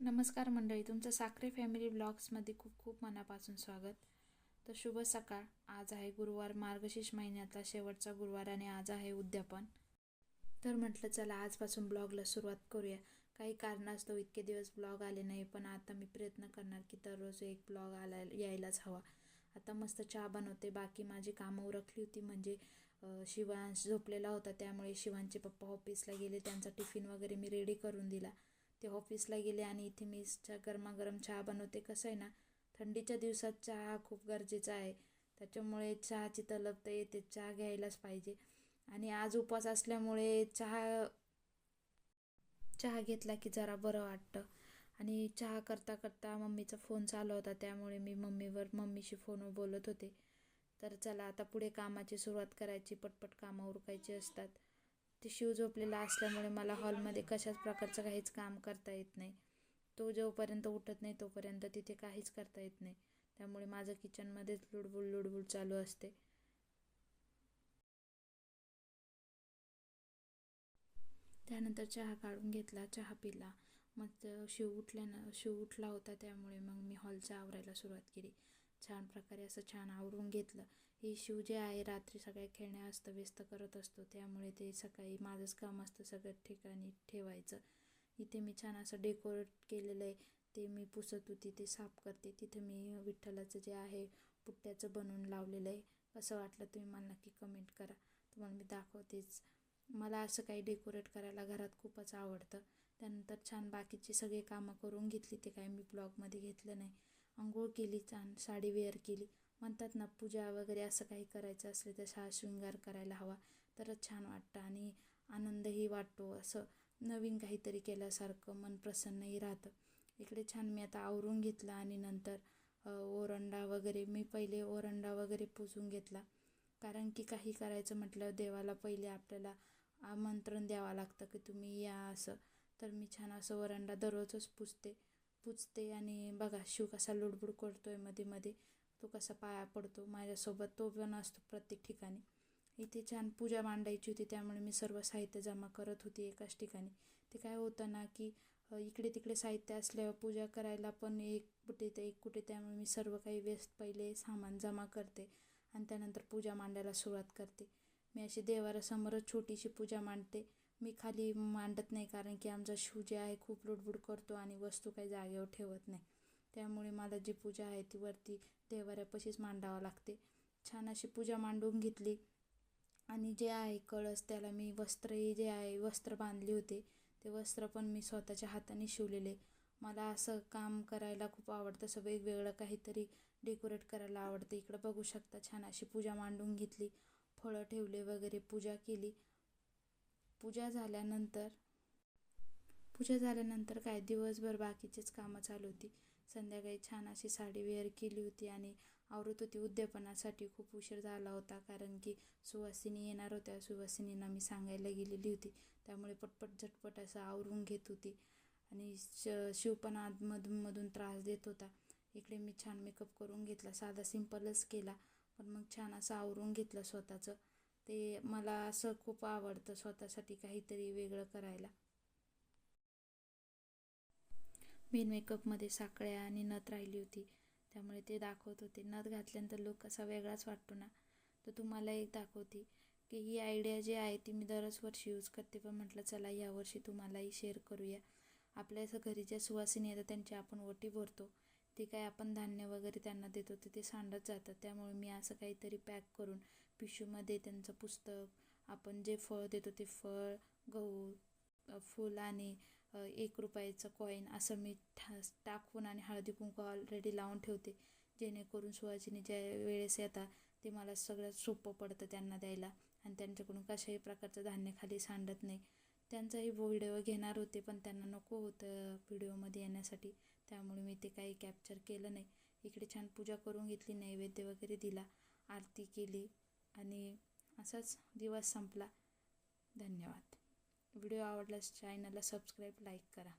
नमस्कार मंडळी तुमचं साखरे फॅमिली ब्लॉग्समध्ये खूप खूप मनापासून स्वागत. तर शुभ सकाळ. आज आहे गुरुवार मार्गशीर्ष महिन्यातला शेवटचा गुरुवार आणि आज आहे उद्यापन. तर म्हटलं चला आजपासून ब्लॉगला सुरुवात करूया. काही कारणास्तव इतके दिवस ब्लॉग आले नाही पण आता मी प्रयत्न करणार की दररोज एक ब्लॉग आला यायलाच हवा. आता मस्त चहा बनवते. बाकी माझी कामं उरकली होती म्हणजे शिवांश झोपलेला होता त्यामुळे शिवांचे पप्पा ऑफिसला गेले. त्यांचा टिफिन वगैरे मी रेडी करून दिला. ते ऑफिसला गेले आणि इथे मी चहा गरमागरम चहा बनवते. कसं आहे ना थंडीच्या दिवसात चहा खूप गरजेचा आहे. त्याच्यामुळे चहाची तलब तर येते चहा घ्यायलाच पाहिजे. आणि आज उपवास असल्यामुळे चहा चहा घेतला की जरा बरं वाटतं. आणि चहा करता करता मम्मीचा फोन चालू होता त्यामुळे मी मम्मीवर मम्मीशी फोनवर बोलत होते. तर चला आता पुढे कामाची सुरुवात करायची पटपट कामं उरकायची असतात. ते शिव झोपलेला असल्यामुळे मला हॉलमध्ये कशाच प्रकारचं काहीच काम करता येत नाही. तो जोपर्यंत उठत नाही तोपर्यंत तिथे काहीच करता येत नाही. त्यामुळे माझं किचनमध्येच लुडबुड लुडबुड चालू असते. त्यानंतर चहा काढून घेतला चहा पिला. मग शिव उठल्यानं शिव उठला होता त्यामुळे मग मी हॉलचं आवरायला सुरुवात केली. छान प्रकारे असं छान आवरून घेतलं. हे शिव जे आहे रात्री सगळ्या खेळण्या व्यस्त करत असतो. त्यामुळे ते सकाळी माझंच काम असतं सगळ्या ठिकाणी ठेवायचं. इथे मी छान असं डेकोरेट केलेलं आहे. ते मी पुसत होती ते साफ करते. तिथे मी विठ्ठलाचं जे आहे पुट्ट्याचं बनवून लावलेलं आहे. कसं वाटलं तुम्ही मला नक्की कमेंट करा. तुम्हाला मी दाखवतेच. मला असं काही डेकोरेट करायला घरात खूपच आवडतं. त्यानंतर छान बाकीची सगळी कामं करून घेतली. ते काही मी ब्लॉगमध्ये घेतलं नाही. आंघोळ केली छान साडी वेअर केली. म्हणतात ना पूजा वगैरे असं काही करायचं असले तर सा शृंगार करायला हवा. तरच छान वाटतं आणि आनंदही वाटतो असं. नवीन काहीतरी केल्यासारखं मन प्रसन्नही राहतं. इकडे छान मी आता आवरून घेतलं आणि नंतर ओरंडा वगैरे मी पहिले ओरंडा वगैरे पुसून घेतला. कारण की काही करायचं म्हटलं देवाला पहिले आपल्याला आमंत्रण द्यावं लागतं की तुम्ही या असं. तर मी छान असं ओरंडा दररोजच पुसते. पुजते आणि बघा शिव कसा लुडबुड करतोयमध्ये मध्ये तो कसा पाया पडतो. माझ्यासोबत तो पण असतो प्रत्येक ठिकाणी. इथे छान पूजा मांडायची होती त्यामुळे मी सर्व साहित्य जमा करत होती एकाच ठिकाणी. ते काय होतं ना की इकडे तिकडे साहित्य असल्यावर पूजा करायला पण एक कुठे ते एक कुठे त्यामुळे मी सर्व काही व्यस्त पहिले सामान जमा करते आणि त्यानंतर पूजा मांडायला सुरुवात करते. मी अशी देवारासमोरच छोटीशी पूजा मांडते. मी खाली मांडत नाही कारण की आमचा शू जे आहे खूप लुडबुड करतो आणि वस्तू काही जागेवर ठेवत नाही. त्यामुळे मला जी पूजा आहे ती वरती देवाऱ्यापाशीच मांडावं लागते. छान अशी पूजा मांडून घेतली. आणि जे आहे कळस त्याला मी वस्त्रही जे आहे वस्त्र बांधले होते. ते वस्त्र पण मी स्वतःच्या हाताने शिवलेले. मला असं काम करायला खूप आवडतं. असं वेगवेगळं काहीतरी डेकोरेट करायला आवडतं. इकडं बघू शकता छान अशी पूजा मांडून घेतली. फळं ठेवले वगैरे पूजा केली. पूजा झाल्यानंतर पूजा झाल्यानंतर काय? दिवसभर बाकीचेच कामं चालू होती. संध्याकाळी छान अशी साडी वेअर केली होती आणि आवरत होती. उद्यापनासाठी खूप उशीर झाला होता कारण की सुवासिनी येणार होत्या. सुवासिनींना मी सांगायला गेलेली होती. त्यामुळे पटपट झटपट असं आवरून घेत होती आणि श शिव पण आतमधूनमधून त्रास देत होता. इकडे मी छान मेकअप करून घेतला. साधा सिंपलच केला. पण मग छान असं आवरून घेतलं स्वतःचं. ते मला असं खूप आवडतं स्वतःसाठी काहीतरी वेगळं करायला. मेन मेकअपमध्ये साकळ्या आणि नथ राहिली होती. त्यामुळे ते दाखवत होते. नथ घातल्यानंतर लुक कसा वेगळाच वाटतो ना. तर तुम्हाला एक दाखवते की ही आयडिया जी आहे ती मी दरच वर्षी यूज करते. पण म्हटलं चला यावर्षी तुम्हालाही शेअर करूया. आपल्या असं घरी ज्या सुवासिनी येतात त्यांच्या आपण ओटी भरतो. ते काय आपण धान्य वगैरे त्यांना देतो तर ते सांडत जातात. त्यामुळे मी असं काहीतरी पॅक करून पिशूमध्ये त्यांचं पुस्तक आपण जे फळ देतो ते फळ गहू फूल आणि एक रुपयाचं कॉईन असं मी टाकून आणि हळदी कुंकू ऑलरेडी लावून ठेवते. जेणेकरून सुवासिनी ज्या वेळेस येतात ते मला सगळ्यात सोपं पडतं त्यांना द्यायला. आणि त्यांच्याकडून कशाही प्रकारचं धान्य खाली सांडत नाही. त्यांचाही व्हिडिओ घेणार होते पण त्यांना नको होतं व्हिडिओमध्ये येण्यासाठी. त्यामुळे मी ते काही कॅप्चर केलं नाही. इकडे छान पूजा करून घेतली नैवेद्य वगैरे दिला आरती केली आणि असाच दिवस संपला. धन्यवाद. व्हिडिओ आवडल्यास चॅनलला सबस्क्राईब लाईक करा.